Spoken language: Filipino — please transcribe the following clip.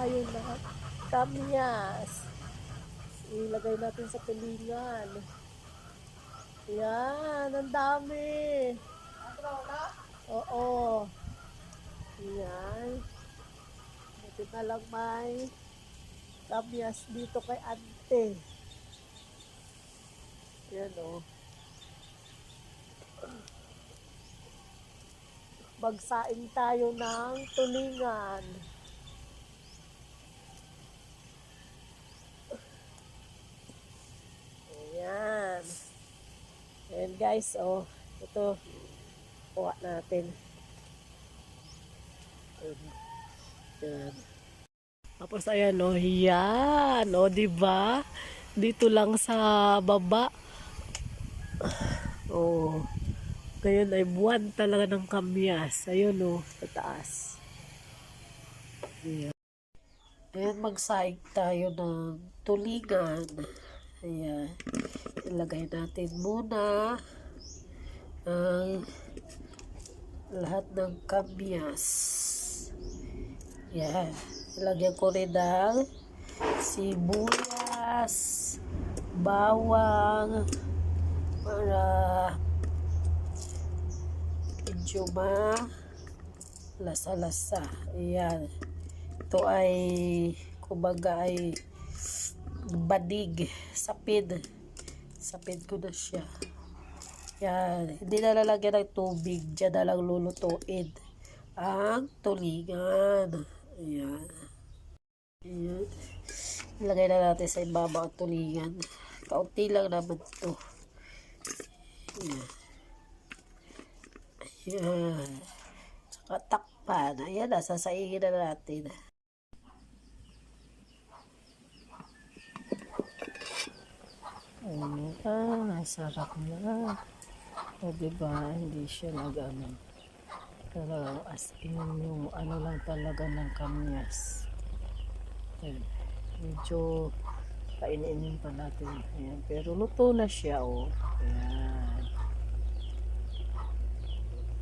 tayo na kamyas. Ilagay natin sa pilingan. Yan, ang dami. Oo. Yan. Buti na lang may kamyas dito kay ante. Yan o. Bagsain tayo ng tulingan. Ayan. Ayan guys, oh. Ito. Kuha natin. Ayan. Tapos ayan, oh. Yan. Oh, di ba? Dito lang sa baba. Oh. Ngayon ay buwan talaga ng kamyas. Ayun, oh. Sa taas. Ayan. Ayan, magsaing tayo ng tulingan. Ayan. Ilagay natin muna ang lahat ng kamyas. Yan. Ilagyan ko rin ng sibuyas, bawang, para medyo ma lasa-lasa. Ayan. Ito ay kumbaga ay badig, sapid. Sapid ko na siya. Yan. Hindi na lalagyan ng tubig. Diyan na lang lulutuin ang tulingan. Ayan. Ayan. Ilagay na natin sa ibabaw ang tulingan. Kaunti lang naman to. Ayan. Ayan. Tsaka takpan. Ayan na. Sasaingin na natin. Ayan ah, sarap na. O diba, hindi siya nag-ano. Talagang as in yung ano lang talaga ng kamyas. Ayan. Medyo kainin pa natin. Ayan. Pero luto na siya, oh. Ayan.